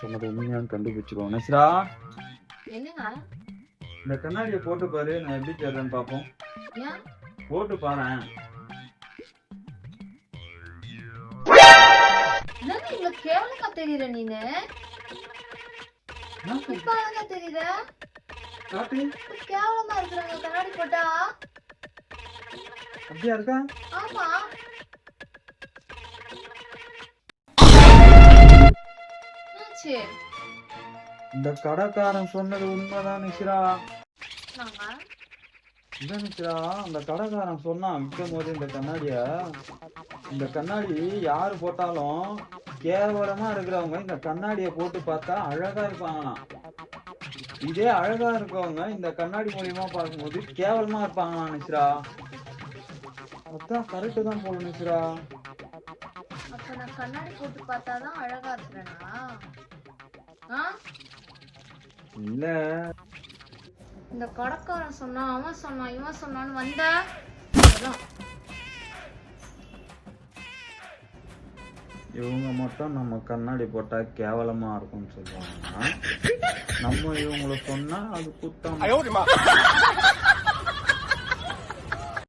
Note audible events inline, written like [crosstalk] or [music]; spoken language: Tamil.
சொன்னது உண்மையான்னு கண்டுபிடிச்சிருவோம். நெஸ்ரா? என்னங்க? இந்த கண்ணாடியை போட்டு பாரு நான் எப்படி தேடுறேன்னு பார்ப்போம். போட்டு இவ்வளவு கேவலமா தெரியுற நீனு? அழகா தெரியுற. காட்டு கேவலமா இருக்கிறாங்க கண்ணாடி போட்டா? அப்படியா இருக்கா? ஆமா. என்னாச்சு இந்த கடைக்காரன் சொன்னது உண்மைதான் நிஷிரா இந்த நிஷிரா அந்த கடைக்காரன் சொன்னான் விற்கும் போது இந்த கண்ணாடிய இந்த கண்ணாடி யாரு போட்டாலும் கேவலமா இருக்கிறவங்க இந்த கண்ணாடியை போட்டு பார்த்தா அழகா இருப்பாங்களாம். இதே அழகா இருக்கவங்க இந்த கண்ணாடி மூலியமா பார்க்கும்போது கேவலமா இருப்பாங்களாம் நிஷிரா அதான் கரெக்டு தான் போல நிஷிரா அப்ப நான் கண்ணாடி போட்டு பார்த்தாதான் அழகா இருக்கிறேனா. இல்ல. இந்த கடைக்காரன் சொன்னான் அவன் சொன்னான் இவன் சொன்னான்னு வந்த? இவங்க மட்டும் நம்ம கண்ணாடி போட்டா கேவலமா இருக்கும்னு சொல்லுவாங்க. நம்ம இவங்களை சொன்னா அது குத்தம் [laughs]